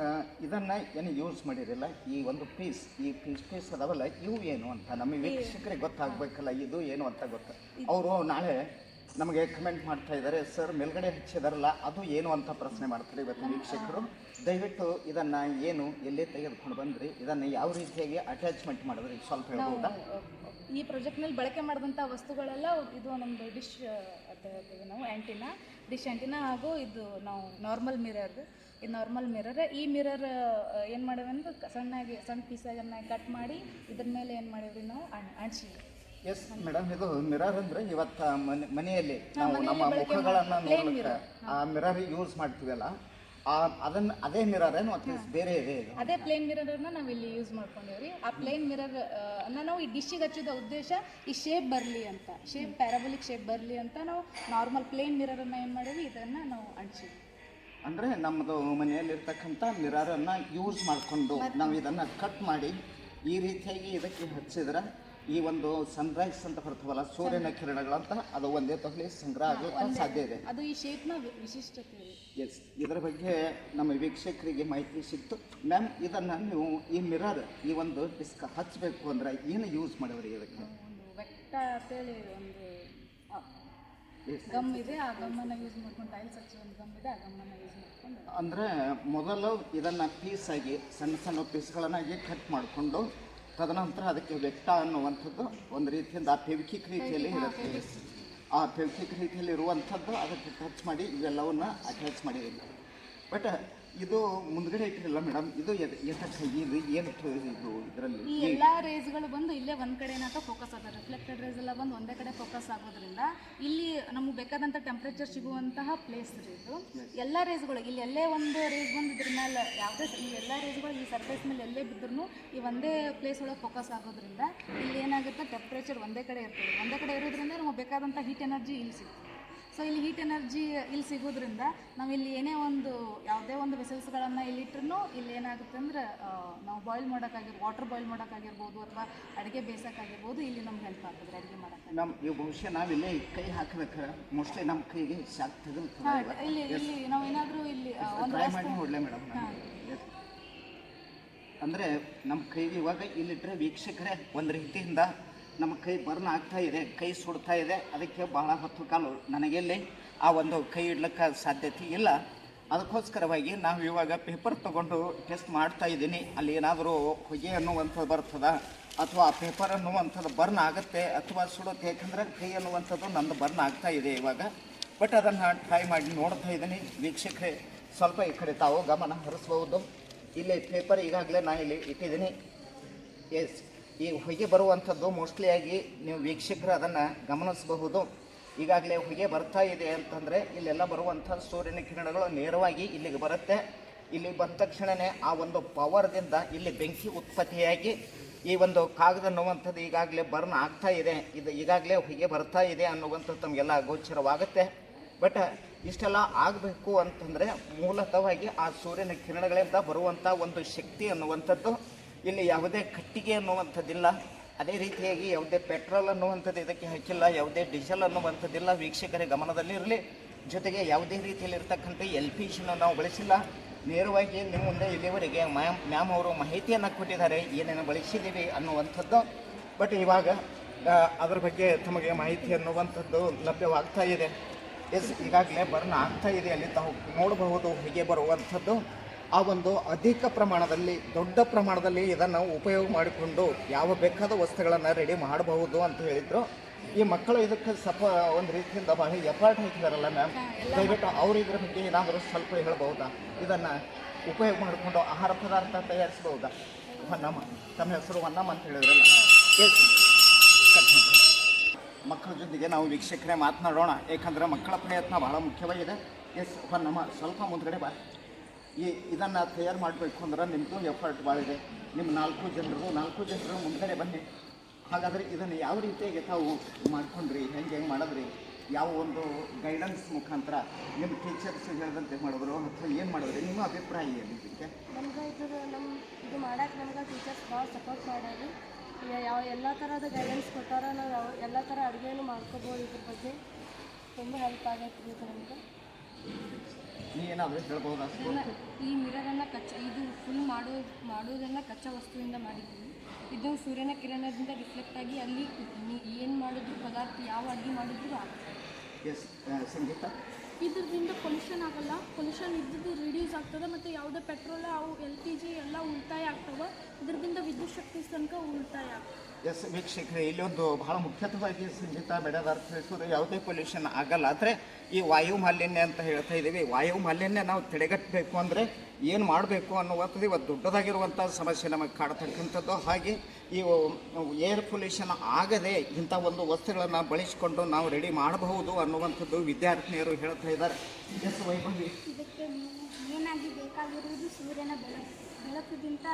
ಇದನ್ನು ಏನು ಯೂಸ್ ಮಾಡಿರಲ್ಲ? ಈ ಒಂದು ಪೀಸ್ ಈ ಪೀಸ್ ಪೀಸ್ ಅದಾವಲ್ಲ ಇವು ಏನು ಅಂತ ನಮ್ಮ ವೀಕ್ಷಕರಿಗೆ ಗೊತ್ತಾಗಬೇಕಲ್ಲ ಇದು ಏನು ಅಂತ ಗೊತ್ತ? ಅವರು ನಾಳೆ ನಮಗೆ ಕಮೆಂಟ್ ಮಾಡ್ತಾ ಇದ್ದಾರೆ ಸರ್ ಮೇಲ್ಗಡೆ ಹಚ್ಚಿದಾರಲ್ಲ ಅದು ಏನು ಅಂತ ಪ್ರಶ್ನೆ ಮಾಡ್ತಾರೆ ಇವತ್ತು ವೀಕ್ಷಕರು. ದಯವಿಟ್ಟು ಇದನ್ನು ಏನು ಎಲ್ಲೇ ತೆಗೆದುಕೊಂಡು ಬಂದ್ರಿ? ಇದನ್ನು ಯಾವ ರೀತಿಯಾಗಿ ಅಟ್ಯಾಚ್ಮೆಂಟ್ ಮಾಡಿದ್ರಿ? ಸ್ವಲ್ಪ ಹೇಳ್ಬೋದಾ ಈ ಪ್ರಾಜೆಕ್ಟ್ನಲ್ಲಿ ಬಳಕೆ ಮಾಡಿದಂಥ ವಸ್ತುಗಳೆಲ್ಲ ಇದು ನಮ್ಮದು ಡಿಶ್ ಅಂತ ಹೇಳ್ತೀವಿ ನಾವು ಆ್ಯಂಟಿನ ಡಿಶ್ ಆ್ಯಂಟಿನ ಹಾಗೂ ಇದು ನಾವು ನಾರ್ಮಲ್ ಮಿರರ್ ಇದು ನಾರ್ಮಲ್ ಮಿರರ್ ಈ ಮಿರರ್ ಏನು ಮಾಡೇವಿ ಅಂದ್ರೆ ಕ- ಸಣ್ಣಾಗಿ ಸಣ್ಣ ಪೀಸಾಗನ್ನ ಕಟ್ ಮಾಡಿ ಇದ್ರ ಮೇಲೆ ಏನು ಮಾಡೇವ್ರಿ ನಾವು ಆಂಟಿ ಎಸ್ ಮೇಡಮ್ ಇದು ಮಿರರ್ ಅಂದ್ರೆ ಇವತ್ತು ಮನೆ ಮನೆಯಲ್ಲಿ ನಾವು ನಮ್ಮ ಮುಖಗಳನ್ನು ನೋಡ್ಲಿಕ್ಕೆ. ಆ ಮಿರರ್ ಯೂಸ್ ಮಾಡ್ತೀವಲ್ಲ ಅದನ್ನ ಅದೇ ಮಿರರ್ ಏನು ಅಥವಾ ಬೇರೆ ಇದೆ ಇದು? ಅದೇ ಪ್ಲೇನ್ ಮಿರರನ್ನ ನಾವು ಇಲ್ಲಿ ಯೂಸ್ ಮಾಡ್ಕೊಂಡೇವ್ರಿ. ಆ ಪ್ಲೇನ್ ಮಿರರ್ ಅನ್ನ ನಾವು ಈ ಡಿಶ್ಶಿಗೆ ಹಚ್ಚಿದ ಉದ್ದೇಶ ಈ ಶೇಪ್ ಬರಲಿ ಅಂತ. ಶೇಪ್ ಪ್ಯಾರಾಬೋಲಿಕ್ ಶೇಪ್ ಬರಲಿ ಅಂತ ನಾವು ನಾರ್ಮಲ್ ಪ್ಲೇನ್ ಮಿರರನ್ನು ಏನು ಮಾಡೀವಿ ಇದನ್ನು ನಾವು ಅಂಟಿಸಿದ್ವಿ ಅಂದ್ರೆ ನಮ್ಮದು ಮನೆಯಲ್ಲಿರ್ತಕ್ಕಂಥ ಮಿರರನ್ನು ಯೂಸ್ ಮಾಡಿಕೊಂಡು ನಾವು ಇದನ್ನ ಕಟ್ ಮಾಡಿ ಈ ರೀತಿಯಾಗಿ ಇದಕ್ಕೆ ಹಚ್ಚಿದ್ರೆ ಈ ಒಂದು ಸನ್ರೈಸ್ ಅಂತ ಬರ್ತವಲ್ಲ ಸೂರ್ಯನ ಕಿರಣಗಳಂತ ಅದು ಒಂದೇ ತಗಲಿ ಸಂಗ್ರಹ ಆಗಲಿಕ್ಕೆ ಸಾಧ್ಯ ಇದೆ. ಅದು ಈ ಶೇಪ್ನ ವಿಶಿಷ್ಟತೆ ಎಸ್ ಇದರ ಬಗ್ಗೆ ನಮ್ಮ ವೀಕ್ಷಕರಿಗೆ ಮಾಹಿತಿ ಸಿಕ್ತು. ಮ್ಯಾಮ್ ಇದನ್ನು ನೀವು ಈ ಮಿರರ್ ಈ ಒಂದು ಡಿಸ್ಕ್ ಹಚ್ಚಬೇಕು ಅಂದ್ರೆ ಏನು ಯೂಸ್ ಮಾಡಿದ್ರಿ ಇದಕ್ಕೆ? ಒಂದು ಬೆಟ್ಟ ಅಂತೇಳಿ ಒಂದು ಆಗಿ ಗಮ್ ಇದೆ. ಆ ಗಮ್ಮನ್ನು ಯೂಸ್ ಮಾಡ್ಕೊಂಡು ಟೈಲ್ಸ್ ಹಚ್ಚಿ ಒಂದು ಗಮ್ ಇದೆ. ಆ ಗಮ್ಮನ್ನು ಯೂಸ್ ಮಾಡ್ಕೊಂಡು ಅಂದರೆ ಮೊದಲು ಇದನ್ನು ಪೀಸಾಗಿ ಸಣ್ಣ ಸಣ್ಣ ಪೀಸ್ಗಳನ್ನಾಗಿ ಕಟ್ ಮಾಡಿಕೊಂಡು ತದನಂತರ ಅದಕ್ಕೆ ವ್ಯಕ್ತ ಅನ್ನುವಂಥದ್ದು ಒಂದು ರೀತಿಯಿಂದ ಆ ಫೆವಿಕಿಕ್ ರೀತಿಯಲ್ಲಿ ಇರುತ್ತೆ. ಆ ಫೆವಿಕಿಕ್ ರೀತಿಯಲ್ಲಿ ಇರುವಂಥದ್ದು ಅದಕ್ಕೆ ಟಚ್ ಮಾಡಿ ಇವೆಲ್ಲವನ್ನು ಅಟ್ಯಾಚ್ ಮಾಡಿದ್ದೀನಿ ಬಟ್ ಇದು ಮುಂದ್ಗಡೆ ಇಟ್ಟಿರಲ್ಲ ಮೇಡಮ್ ಇದು ಎದಕ್ಕೆ ಇದು ಏನು ಇದು ಇದರಲ್ಲಿ? ಈ ಎಲ್ಲ ರೇಸ್ಗಳು ಬಂದು ಇಲ್ಲೇ ಒಂದು ಕಡೆ ಏನಾಗ್ತಾ ಫೋಕಸ್ ಆಗ್ತದೆ. ರಿಫ್ಲೆಕ್ಟೆಡ್ ರೇಸ್ ಎಲ್ಲ ಬಂದು ಒಂದೇ ಕಡೆ ಫೋಕಸ್ ಆಗೋದ್ರಿಂದ ಇಲ್ಲಿ ನಮಗೆ ಬೇಕಾದಂಥ ಟೆಂಪ್ರೇಚರ್ ಸಿಗುವಂತಹ ಪ್ಲೇಸ್ ರೀ ಇದು. ಎಲ್ಲ ರೇಸ್ಗಳು ಇಲ್ಲಿ ಎಲ್ಲೇ ಒಂದು ರೇಸ್ ಬಂದು ಇದ್ರ ಮೇಲೆ ಯಾವುದೇ ಈ ಎಲ್ಲ ರೇಸ್ಗಳು ಈ ಸರ್ಫೇಸ್ ಮೇಲೆ ಎಲ್ಲೇ ಬಿದ್ದರೂ ಈ ಒಂದೇ ಪ್ಲೇಸ್ ಒಳಗೆ ಫೋಕಸ್ ಆಗೋದ್ರಿಂದ ಇಲ್ಲಿ ಏನಾಗುತ್ತೆ ಟೆಂಪ್ರೇಚರ್ ಒಂದೇ ಕಡೆ ಇರ್ತದೆ. ಒಂದೇ ಕಡೆ ಇರೋದ್ರಿಂದ ನಮಗೆ ಬೇಕಾದಂಥ ಹೀಟ್ ಎನರ್ಜಿ ಇಲ್ಲಿ ಸಿಗ್ತದೆ. ಸೊ ಇಲ್ಲಿ ಹೀಟ್ ಎನರ್ಜಿ ಇಲ್ಲಿ ಸಿಗೋದ್ರಿಂದ ನಾವು ಇಲ್ಲಿ ಏನೇ ಒಂದು ಯಾವುದೇ ಒಂದು ವೆಸಲ್ಸ್ಗಳನ್ನು ಇಲ್ಲಿ ಇಟ್ರೂ ಇಲ್ಲಿ ಏನಾಗುತ್ತೆ ಅಂದ್ರೆ ನಾವು ಬಾಯ್ಲ್ ಮಾಡೋಕ್ಕಾಗಿರ್ಬೋದು ವಾಟರ್ ಬಾಯ್ಲ್ ಮಾಡೋಕ್ಕಾಗಿರ್ಬೋದು ಅಥವಾ ಅಡುಗೆ ಬೇಯಿಸೋಕ್ಕಾಗಿರ್ಬೋದು ಇಲ್ಲಿ ನಮ್ಗೆ ಹೆಲ್ಪ್ ಆಗ್ತದೆ ಅಡುಗೆ ಮಾಡೋಕ್ಕೆ. ನಮ್ಮ ಈ ಬಹುಶಃ ನಾವಿಲ್ಲೇ ಕೈ ಹಾಕಬೇಕು. ಮೋಸ್ಟ್ಲಿ ನಮ್ಮ ಕೈಗೆ ಶಾಕ್ ತೆಗೆದು ಇಲ್ಲಿ ಇಲ್ಲಿ ನಾವು ಏನಾದರೂ ಇಲ್ಲಿ ಒಂದು ಮೇಡಮ್ ಅಂದರೆ ನಮ್ಮ ಕೈಗೆ ಇವಾಗ ಇಲ್ಲಿಟ್ಟರೆ ವೀಕ್ಷಕರೇ ಒಂದು ರೀತಿಯಿಂದ ನಮ್ಮ ಕೈ ಬರ್ನ್ ಆಗ್ತಾ ಇದೆ, ಕೈ ಸುಡ್ತಾ ಇದೆ. ಅದಕ್ಕೆ ಬಹಳ ಹೊತ್ತು ಕಾಲು ನನಗೆಲ್ಲಿ ಆ ಒಂದು ಕೈ ಇಡ್ಲಿಕ್ಕೆ ಸಾಧ್ಯತೆ ಇಲ್ಲ. ಅದಕ್ಕೋಸ್ಕರವಾಗಿ ನಾವು ಇವಾಗ ಪೇಪರ್ ತೊಗೊಂಡು ಟೆಸ್ಟ್ ಮಾಡ್ತಾ ಇದ್ದೀನಿ. ಅಲ್ಲಿ ಏನಾದರೂ ಹೊಗೆ ಅನ್ನುವಂಥದ್ದು ಬರ್ತದ ಅಥವಾ ಆ ಪೇಪರ್ ಅನ್ನುವಂಥದ್ದು ಬರ್ನ್ ಆಗುತ್ತೆ ಅಥವಾ ಸುಡುತ್ತೆ ಯಾಕಂದರೆ ಕೈ ಅನ್ನುವಂಥದ್ದು ನಂದು ಬರ್ನ್ ಆಗ್ತಾ ಇದೆ ಇವಾಗ. ಬಟ್ ಅದನ್ನು ಟ್ರೈ ಮಾಡಿ ನೋಡ್ತಾ ಇದ್ದೀನಿ. ವೀಕ್ಷಕರೇ, ಸ್ವಲ್ಪ ಈ ಕಡೆ ತಾವು ಗಮನ ಹರಿಸ್ಬೋದು ಇಲ್ಲಿ ಪೇಪರ್ ಈಗಾಗಲೇ ನಾನು ಇಲ್ಲಿ ಇಟ್ಟಿದ್ದೀನಿ. ಎಸ್ ಈ ಹೊಗೆ ಬರುವಂಥದ್ದು ಮೋಸ್ಟ್ಲಿ ಆಗಿ ನೀವು ವೀಕ್ಷಕರು ಅದನ್ನು ಗಮನಿಸಬಹುದು. ಈಗಾಗಲೇ ಹೊಗೆ ಬರ್ತಾ ಇದೆ ಅಂತಂದರೆ ಇಲ್ಲೆಲ್ಲ ಬರುವಂಥ ಸೂರ್ಯನ ಕಿರಣಗಳು ನೇರವಾಗಿ ಇಲ್ಲಿಗೆ ಬರುತ್ತೆ. ಇಲ್ಲಿ ಬಂದ ತಕ್ಷಣವೇ ಆ ಒಂದು ಪವರ್ದಿಂದ ಇಲ್ಲಿ ಬೆಂಕಿ ಉತ್ಪತ್ತಿಯಾಗಿ ಈ ಒಂದು ಕಾಗದ ಅನ್ನುವಂಥದ್ದು ಈಗಾಗಲೇ ಬರ್ನ್ ಆಗ್ತಾ ಇದೆ. ಇದು ಈಗಾಗಲೇ ಹೊಗೆ ಬರ್ತಾ ಇದೆ ಅನ್ನುವಂಥದ್ದು ತಮಗೆಲ್ಲ ಗೋಚರವಾಗುತ್ತೆ. ಬಟ್ ಇಷ್ಟೆಲ್ಲ ಆಗಬೇಕು ಅಂತಂದರೆ ಮೂಲತಃವಾಗಿ ಆ ಸೂರ್ಯನ ಕಿರಣಗಳಿಂದ ಬರುವಂಥ ಒಂದು ಶಕ್ತಿ ಅನ್ನುವಂಥದ್ದು ಇಲ್ಲಿ ಯಾವುದೇ ಕಟ್ಟಿಗೆ ಅನ್ನುವಂಥದ್ದಿಲ್ಲ. ಅದೇ ರೀತಿಯಾಗಿ ಯಾವುದೇ ಪೆಟ್ರೋಲ್ ಅನ್ನುವಂಥದ್ದು ಇದಕ್ಕೆ ಹಾಕಿಲ್ಲ, ಯಾವುದೇ ಡೀಸೆಲ್ ಅನ್ನುವಂಥದ್ದಿಲ್ಲ. ವೀಕ್ಷಕರ, ಗಮನದಲ್ಲಿರಲಿ. ಜೊತೆಗೆ ಯಾವುದೇ ರೀತಿಯಲ್ಲಿ ಇರತಕ್ಕಂಥ ಎಲ್ ಪಿ ಜಿನ ನಾವು ಬಳಸಿಲ್ಲ. ನೇರವಾಗಿ ನಿಮ್ಮ ಮುಂದೆ ಇಲ್ಲಿವರೆಗೆ ಮ್ಯಾಮ್ ಮ್ಯಾಮ್ ಅವರು ಮಾಹಿತಿಯನ್ನು ಕೊಟ್ಟಿದ್ದಾರೆ, ಏನೇನು ಬಳಸಿದ್ದೀವಿ ಅನ್ನುವಂಥದ್ದು. ಬಟ್ ಇವಾಗ ಅದ್ರ ಬಗ್ಗೆ ತಮಗೆ ಮಾಹಿತಿ ಅನ್ನುವಂಥದ್ದು ಲಭ್ಯವಾಗ್ತಾ ಇದೆ. ಎಸ್, ಈಗಾಗಲೇ ಬರ್ನ್ ಆಗ್ತಾ ಇದೆ. ಅಲ್ಲಿ ತಾವು ನೋಡಬಹುದು ಹೀಗೆ ಬರುವಂಥದ್ದು. ಆ ಒಂದು ಅಧಿಕ ಪ್ರಮಾಣದಲ್ಲಿ ದೊಡ್ಡ ಪ್ರಮಾಣದಲ್ಲಿ ಇದನ್ನು ಉಪಯೋಗ ಮಾಡಿಕೊಂಡು ಯಾವ ಬೇಕಾದ ವಸ್ತುಗಳನ್ನು ರೆಡಿ ಮಾಡಬಹುದು ಅಂತ ಹೇಳಿದರು. ಈ ಮಕ್ಕಳು ಇದಕ್ಕೆ ಸಪ ಒಂದು ರೀತಿಯಿಂದ ಬಹಳ ಎಫರ್ಟ್ ಹಾಕಿದಾರಲ್ಲ ಮ್ಯಾಮ್ ದಯವಿಟ್ಟು ಅವರು ಇದ್ರ ಬಗ್ಗೆ ಏನಾದರೂ ಸ್ವಲ್ಪ ಹೇಳ್ಬಹುದಾ? ಇದನ್ನು ಉಪಯೋಗ ಮಾಡಿಕೊಂಡು ಆಹಾರ ಪದಾರ್ಥ ತಯಾರಿಸಬಹುದಾ? ಹೊನ್ನಮ್ಮ ತಮ್ಮ ಹೆಸರು ಹೊನ್ನಮ್ಮ ಅಂತ ಹೇಳಿದ್ರಲ್ಲ. ಎಸ್ ಮಕ್ಕಳ ಜೊತೆಗೆ ನಾವು ವೀಕ್ಷಕರೇ ಮಾತನಾಡೋಣ. ಏಕೆಂದರೆ ಮಕ್ಕಳ ಪ್ರಯತ್ನ ಬಹಳ ಮುಖ್ಯವಾಗಿದೆ. ಎಸ್ ಹೊನ್ನಮ್ಮ ಸ್ವಲ್ಪ ಮುಂದ್ಗಡೆ ಬಾ. ಈ ಇದನ್ನು ತಯಾರು ಮಾಡಬೇಕು ಅಂದ್ರೆ ನಿಮ್ಮದು ಎಫರ್ಟ್ ಭಾಳ ಇದೆ. ನಿಮ್ಮ ನಾಲ್ಕು ಜನರು ನಾಲ್ಕು ಜನರು ಮುಂದೆ ಬನ್ನಿ. ಹಾಗಾದರೆ ಇದನ್ನು ಯಾವ ರೀತಿಯಾಗಿ ತಾವು ಮಾಡ್ಕೊಂಡ್ರಿ, ಹೆಂಗೆ ಹೆಂಗೆ ಮಾಡಿದ್ರಿ, ಯಾವ ಒಂದು ಗೈಡೆನ್ಸ್ ಮುಖಾಂತರ ನಿಮ್ಮ ಟೀಚರ್ಸ್ ಹೇಳಿದಂತೆ ಮಾಡಿದ್ರು, ಅಥವಾ ಏನು ಮಾಡಿದ್ರಿ, ನಿಮ್ಮ ಅಭಿಪ್ರಾಯ ಏನು ಇದಕ್ಕೆ? ನಮ್ಗೆ ಇದು ನಮ್ಮ ಇದು ಮಾಡಕ್ಕೆ ನಮ್ಗೆ ಟೀಚರ್ಸ್ ಭಾಳ ಸಪೋರ್ಟ್ ಮಾಡ್ಯಾರಿ. ಯಾವ ಎಲ್ಲ ಥರದ ಗೈಡೆನ್ಸ್ ಕೊಟ್ಟಾರ ನಾವು ಯಾವ ಎಲ್ಲ ಥರ ಅಡುಗೆನೂ ಮಾಡ್ಕೋಬೋದು ಇದ್ರ ಬಗ್ಗೆ. ತುಂಬ ಹೆಲ್ಪ್ ಆಗೈತೆ ನಮ್ಗೆ. ನೀ ಏನಾದರೂ ಹೇಳ್ಬೋದಾ? ಈ ಮಿರರನ್ನು ಕಚ್ಚಾ ಇದು ಫುಲ್ ಮಾಡೋ ಮಾಡೋದೆಲ್ಲ ಕಚ್ಚಾ ವಸ್ತುವಿಂದ ಮಾಡಿದ್ದೀವಿ ಇದು ಸೂರ್ಯನ ಕಿರಣದಿಂದ ರಿಫ್ಲೆಕ್ಟ್ ಆಗಿ ಅಲ್ಲಿ ಏನು ಮಾಡಿದ್ರು ಪದಾರ್ಥ ಯಾವ ಅಡುಗೆ ಮಾಡಿದ್ರು ಎಸ್ ಸಂಗೀತ? ಇದರಿಂದ ಪೊಲ್ಯೂಷನ್ ಆಗಲ್ಲ. ಪೊಲ್ಯೂಷನ್ ಇದ್ದದ್ದು ರಿಡ್ಯೂಸ್ ಆಗ್ತದೆ ಮತ್ತು ಯಾವುದೇ ಪೆಟ್ರೋಲ್ ಅವು ಎಲ್ ಪಿ ಜಿ ಎಲ್ಲ ಉಳಿತಾಯ ಆಗ್ತವೆ. ಇದರಿಂದ ವಿದ್ಯುತ್ ಶಕ್ತಿ ತನಕ ಉಳಿತಾಯ ಆಗ್ತದೆ. ಎಸ್ ವೀಕ್ಷಕರೇ ಇಲ್ಲೊಂದು ಬಹಳ ಮುಖ್ಯತವಾಗಿ ಸಂಗೀತ ಬೆಳೆದಾರ್ಥ ಯಾವುದೇ ಪೊಲ್ಯೂಷನ್ ಆಗಲ್ಲ. ಆದರೆ ಈ ವಾಯು ಮಾಲಿನ್ಯ ಅಂತ ಹೇಳ್ತಾ ಇದ್ದೀವಿ. ವಾಯು ಮಾಲಿನ್ಯ ನಾವು ತಡೆಗಟ್ಟಬೇಕು ಅಂದರೆ ಏನು ಮಾಡಬೇಕು ಅನ್ನುವಂಥದ್ದು ಇವತ್ತು ದೊಡ್ಡದಾಗಿರುವಂಥ ಸಮಸ್ಯೆ ನಮಗೆ ಕಾಡ್ತಕ್ಕಂಥದ್ದು. ಹಾಗೆ ಈ ಏರ್ ಪೊಲ್ಯೂಷನ್ ಆಗದೆ ಇಂಥ ಒಂದು ವಸ್ತುಗಳನ್ನು ಬಳಸಿಕೊಂಡು ನಾವು ರೆಡಿ ಮಾಡಬಹುದು ಅನ್ನುವಂಥದ್ದು ವಿದ್ಯಾರ್ಥಿನಿಯರು ಹೇಳ್ತಾ ಇದ್ದಾರೆ. ಎಸ್ ವೈಭವಿ. ಸೂರ್ಯನ ಬೆಳಕು. ಬೆಳಕುಗಿಂತ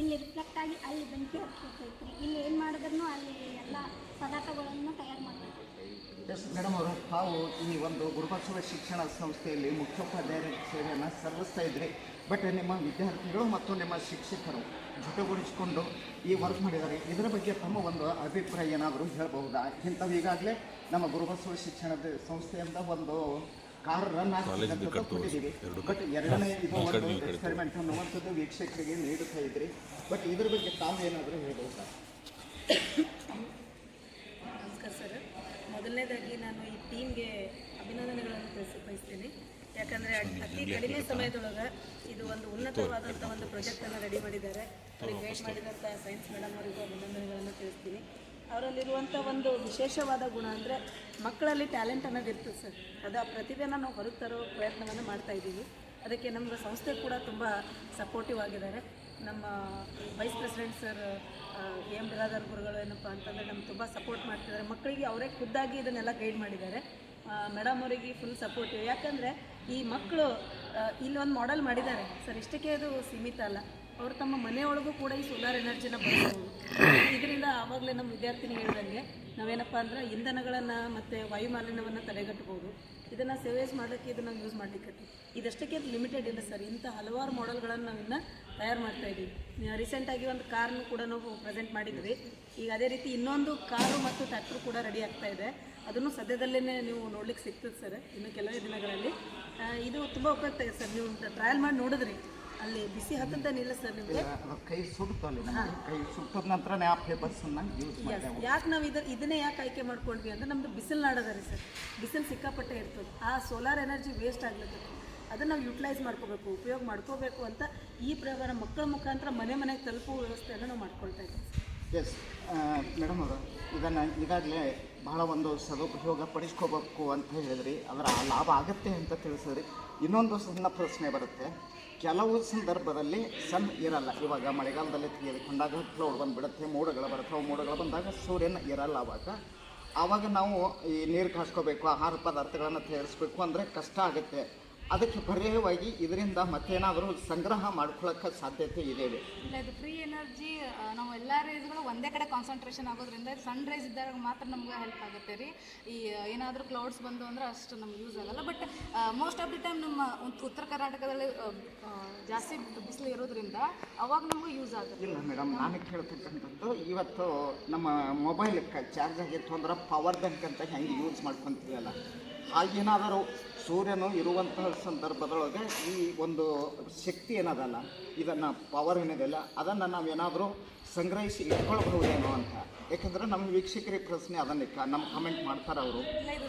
ಇಲ್ಲಿ ರಿಫ್ಲೆಕ್ಟ್ ಆಗಿ ಅಲ್ಲಿ ಬೆಂಕಿ ಹತ್ಕೊತೈತ್ರಿ ಇಲ್ಲಿ ಏನು ಮಾಡಿದ್ರು ಅಲ್ಲಿ ಎಲ್ಲ ಪದಾರ್ಥಗಳನ್ನು ತಯಾರು ಮಾಡಬೇಕು. ಎಸ್ ಮೇಡಮ್ ಅವರು, ತಾವು ಈ ಒಂದು ಗುರುಬಸವ ಶಿಕ್ಷಣ ಸಂಸ್ಥೆಯಲ್ಲಿ ಮುಖ್ಯೋಪಾಧ್ಯಾಯರ ಸೇವೆಯನ್ನು ಸಲ್ಲಿಸ್ತಾ ಇದ್ರಿ. ಬಟ್ ನಿಮ್ಮ ವಿದ್ಯಾರ್ಥಿಗಳು ಮತ್ತು ನಿಮ್ಮ ಶಿಕ್ಷಕರು ಜೊತೆಗೂಡಿಸಿಕೊಂಡು ಈ ವರ್ಕ್ ಮಾಡಿದ್ದಾರೆ. ಇದರ ಬಗ್ಗೆ ತಮ್ಮ ಒಂದು ಅಭಿಪ್ರಾಯ ಏನಾದರೂ ಹೇಳ್ಬಹುದಾ? ಇಂಥವು ಈಗಾಗಲೇ ನಮ್ಮ ಗುರುಬಸವ ಶಿಕ್ಷಣದ ಸಂಸ್ಥೆಯಿಂದ ಒಂದು ಕಾರ್ ರನ್ ಬಟ್ ಎರಡನೇ ಇದು ಒಂದು ಎಕ್ಸ್ಪೆರಿಮೆಂಟ್ ಅನ್ನುವಂಥದ್ದು ವೀಕ್ಷಕರಿಗೆ ನೀಡುತ್ತಾ ಇದ್ರಿ. ಬಟ್ ಇದ್ರ ಬಗ್ಗೆ ತಾವು ಏನಾದರೂ ಹೇಳ್ಬಹುದಾ ನಮಸ್ಕಾರ ಸರ್. ಮೊದಲನೇದಾಗಿ ನಾನು ಈ ಟೀಮ್ಗೆ ಅಭಿನಂದನೆಗಳನ್ನು ತಿಳಿಸಿ ಯಾಕಂದ್ರೆ ಯಾಕಂದರೆ ಅತಿ ಕಡಿಮೆ ಸಮಯದೊಳಗೆ ಇದು ಒಂದು ಉನ್ನತವಾದಂಥ ಒಂದು ಪ್ರಾಜೆಕ್ಟನ್ನು ರೆಡಿ ಮಾಡಿದ್ದಾರೆ. ಅದಕ್ಕೆ ಗೈಡ್ ಮಾಡಿದಂಥ ಸೈನ್ಸ್ ಮೇಡಮ್ ಅವರಿಗೂ ಅಭಿನಂದನೆಗಳನ್ನು ತಿಳಿಸ್ತೀನಿ. ಅವರಲ್ಲಿರುವಂಥ ಒಂದು ವಿಶೇಷವಾದ ಗುಣ ಅಂದರೆ ಮಕ್ಕಳಲ್ಲಿ ಟ್ಯಾಲೆಂಟ್ ಅನ್ನೋದು ಇರ್ತದೆ ಸರ್. ಅದು ಆ ಪ್ರತಿಭೆನ ನಾವು ಹೊರಗೆ ತರೋ ಪ್ರಯತ್ನವನ್ನು ಮಾಡ್ತಾ ಇದ್ದೀವಿ. ಅದಕ್ಕೆ ನಮ್ಮ ಸಂಸ್ಥೆ ಕೂಡ ತುಂಬ ಸಪೋರ್ಟಿವ್ ಆಗಿದ್ದಾರೆ. ನಮ್ಮ vice president sir M Biradar ಗುರುಗಳು ಏನಪ್ಪ ಅಂತಂದರೆ ನಮ್ಗೆ ತುಂಬ ಸಪೋರ್ಟ್ ಮಾಡ್ತಿದ್ದಾರೆ. ಮಕ್ಕಳಿಗೆ ಅವರೇ ಖುದ್ದಾಗಿ ಇದನ್ನೆಲ್ಲ ಗೈಡ್ ಮಾಡಿದ್ದಾರೆ. ಮೇಡಮ್ ಅವರಿಗೆ ಫುಲ್ ಸಪೋರ್ಟಿವ್ ಯಾಕಂದರೆ ಈ ಮಕ್ಕಳು ಇಲ್ಲೊಂದು ಮಾಡೆಲ್ ಮಾಡಿದ್ದಾರೆ. ಸರ್, ಇಷ್ಟಕ್ಕೆ ಅದು ಸೀಮಿತ ಅಲ್ಲ. ಅವರು ತಮ್ಮ ಮನೆಯೊಳಗೂ ಕೂಡ ಈ ಸೋಲಾರ್ ಎನರ್ಜಿನ ಬಳಸಬಹುದು. ಇದರಿಂದ ಆವಾಗಲೇ ನಮ್ಮ ವಿದ್ಯಾರ್ಥಿನಿ ಹೇಳಿದಂಗೆ ನಾವೇನಪ್ಪ ಅಂದ್ರೆ ಇಂಧನಗಳನ್ನು ಮತ್ತು ವಾಯುಮಾಲಿನ್ಯವನ್ನು ತಡೆಗಟ್ಟಬಹುದು. ಇದನ್ನು ಸೇವೇಸ್ ಮಾಡೋಕ್ಕೆ ಇದನ್ನು ಯೂಸ್ ಮಾಡಲಿಕ್ಕೆ ಇದಷ್ಟಕ್ಕೆ ಲಿಮಿಟೆಡ್ ಇಲ್ಲ ಸರ್ ಇಂಥ ಹಲವಾರು ಮಾಡೆಲ್ಗಳನ್ನು ನಾವಿನ್ನು ತಯಾರು ಮಾಡ್ತಾ ಇದ್ದೀವಿ. ರೀಸೆಂಟಾಗಿ ಒಂದು ಕಾರನ್ನು ಕೂಡ ನಾವು ಪ್ರೆಸೆಂಟ್ ಮಾಡಿದ್ವಿ. ಈಗ ಅದೇ ರೀತಿ ಇನ್ನೊಂದು ಕಾರು ಮತ್ತು ಟ್ರ್ಯಾಕ್ಟರ್ ಕೂಡ ರೆಡಿ ಆಗ್ತಾ ಇದೆ. ಅದನ್ನು ಸದ್ಯದಲ್ಲೇ ನೀವು ನೋಡ್ಲಿಕ್ಕೆ ಸಿಗ್ತದೆ ಸರ್ ಇನ್ನು ಕೆಲವೇ ದಿನಗಳಲ್ಲಿ. ಇದು ತುಂಬ ಉಪಯುಕ್ತ ಸರ್ ನೀವು ಟ್ರಯಲ್ ಮಾಡಿ ನೋಡಿದ್ರಿ. ಅಲ್ಲಿ ಬಿಸಿ ಹತ್ತದೇನಿಲ್ಲ ಸರ್ ನಿಮಗೆ? ಕೈ ಸುಡ್ತು ಅಲ್ಲಿ ನಮ್ಗೆ. ಕೈ ಸುಟ್ಟದ ನಂತರ ಆ ಫೇಬರ್ಸನ್ನು ಯೂಸ್ ಯಾಕೆ ನಾವು ಇದನ್ನ ಇದನ್ನೇ ಯಾಕೆ ಆಯ್ಕೆ ಮಾಡ್ಕೊಂಡ್ವಿ ಅಂದ್ರೆ ನಮ್ದು ಬಿಸಿಲು ನಾಡದ ರೀ ಸರ್. ಬಿಸಿಲು ಸಿಕ್ಕಾಪಟ್ಟೆ ಇರ್ತದೆ. ಆ ಸೋಲಾರ್ ಎನರ್ಜಿ ವೇಸ್ಟ್ ಆಗ್ಲತ್ತೈತಿ ಅದನ್ನ ನಾವು ಯುಟಿಲೈಸ್ ಮಾಡ್ಕೋಬೇಕು ಉಪಯೋಗ ಮಾಡ್ಕೋಬೇಕು ಅಂತ ಈ ಪ್ರಕಾರ ಮಕ್ಕಳ ಮುಖಾಂತರ ಮನೆ ಮನೆಗೆ ತಲುಪುವ ವ್ಯವಸ್ಥೆಯನ್ನು ನಾವು ಮಾಡ್ಕೊಳ್ತಾ ಇದ್ದೀವಿ ಎಸ್ ಮೇಡಮ್ ಅವರು ಇದನ್ನ ಈಗಾಗಲೇ ಬಹಳ ಒಂದು ಸದುಪಯೋಗ ಪಡಿಸ್ಕೋಬೇಕು ಅಂತ ಹೇಳಿದ್ರಿ. ಅದರ ಲಾಭ ಆಗುತ್ತೆ ಅಂತ ತಿಳಿಸಿದ್ರಿ. ಇನ್ನೊಂದು ಸಣ್ಣ ಪ್ರಶ್ನೆ ಬರುತ್ತೆ. ಕೆಲವು ಸಂದರ್ಭದಲ್ಲಿ ಸನ್ ಇರಲ್ಲ. ಇವಾಗ ಮಳೆಗಾಲದಲ್ಲಿ ತೆಗೆದುಕೊಂಡಾಗ ಕ್ಲೌಡ್ ಬಂದುಬಿಡುತ್ತೆ, ಮೋಡಗಳು ಬರ್ತವೆ ಮೋಡಗಳು ಬಂದಾಗ ಸೂರ್ಯನ ಇರಲ್ಲ ಅವಾಗ. ಆವಾಗ ನಾವು ಈ ನೀರು ಕಾಸ್ಕೋಬೇಕು, ಆಹಾರ ಪದಾರ್ಥಗಳನ್ನು ತಯಾರಿಸ್ಬೇಕು ಅಂದರೆ ಕಷ್ಟ ಆಗುತ್ತೆ. ಅದಕ್ಕೆ ಪರ್ಯಾಯವಾಗಿ ಇದರಿಂದ ಮತ್ತೇನಾದರೂ ಸಂಗ್ರಹ ಮಾಡ್ಕೊಳ್ಳೋಕ್ಕೆ ಸಾಧ್ಯತೆ ಇದೆ. ಇಲ್ಲ ಇದು ಫ್ರೀ ಎನರ್ಜಿ ನಾವು ಎಲ್ಲ ರೇಸ್ಗಳು ಒಂದೇ ಕಡೆ ಕಾನ್ಸಂಟ್ರೇಷನ್ ಆಗೋದ್ರಿಂದ ಸನ್ ರೈಸ್ ಇದ್ದಾಗ ಮಾತ್ರ ನಮ್ಗೆ ಹೆಲ್ಪ್ ಆಗುತ್ತೆ ರೀ. ಈ ಏನಾದರೂ ಕ್ಲೌಡ್ಸ್ ಬಂದು ಅಂದ್ರೆ ಅಷ್ಟು ನಮ್ಗೆ ಯೂಸ್ ಆಗಲ್ಲ. But most of the time ನಮ್ಮ ಉತ್- ಉತ್ತರ ಕರ್ನಾಟಕದಲ್ಲಿ ಜಾಸ್ತಿ ಬಿಸಿಲು ಇರೋದ್ರಿಂದ ಅವಾಗ ನಮ್ಗೆ ಯೂಸ್ ಆಗುತ್ತೆ. ಇಲ್ಲ ಮೇಡಮ್ ನಾನು ಕೇಳ್ತಕ್ಕಂಥದ್ದು ಇವತ್ತು ನಮ್ಮ ಮೊಬೈಲ್ ಚಾರ್ಜ್ ಆಗಿತ್ತು ಅಂದ್ರೆ ಪವರ್ ಬ್ಯಾಂಕ್ ಅಂತ ಹೆಂಗೆ ಯೂಸ್ ಮಾಡ್ಕೊತೀವಲ್ಲ? ಹಾಗೇನಾದರೂ ಸೂರ್ಯನು ಇರುವಂತಹ ಸಂದರ್ಭದೊಳಗೆ ಈ ಒಂದು ಶಕ್ತಿ ಏನದಲ್ಲ, ಇದನ್ನು ಪವರ್ ಏನಿದೆಯಲ್ಲ ಅದನ್ನು ನಾವೇನಾದರೂ ಸಂಗ್ರಹಿಸಿ ಇಟ್ಕೊಳ್ಬಹುದೇನೋ ಅಂತ. ಯಾಕಂದ್ರೆ ನಮ್ಮ ವೀಕ್ಷಕರಿಗೆ ಪ್ರಶ್ನೆ ಅದನ್ನು ನಮ್ಮ ಕಮೆಂಟ್ ಮಾಡ್ತಾರೆ ಅವರು.